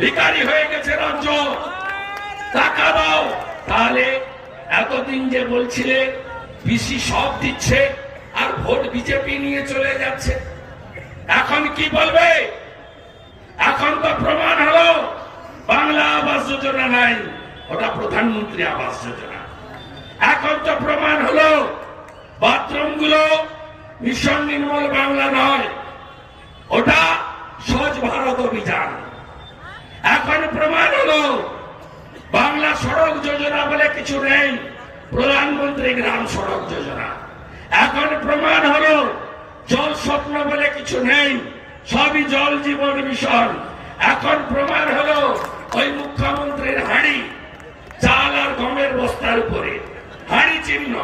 ভিকারি হয়ে গেছে রাজ্য। টাকা দাও। তাহলে এতদিন যে বলছিলে পিসি সব দিচ্ছে আর ভোট বিজেপি নিয়ে চলে যাচ্ছে। এখন কি বলবে? এখন তো প্রমাণ হলো, বাংলা আবাস যোজনা নাই, ওটা প্রধানমন্ত্রী আবাস যোজনা। এখন তো প্রমাণ হলো বাথরুমগুলো মিশন নির্মল বাংলা নয় অভিযান। এখন প্রমাণ হলো, বাংলা সড়ক যোজনা বলে কিছু নেই, প্রধানমন্ত্রী গ্রাম সড়ক যোজনা। এখন প্রমাণ হলো, জল স্বপ্ন বলে কিছু নেই, সবই জল জীবন মিশন। এখন প্রমাণ হলো, ওই মুখ্যমন্ত্রীর হাড়ি, চাল আর গমের বস্তার উপরে। হাড়ি চিহ্ন।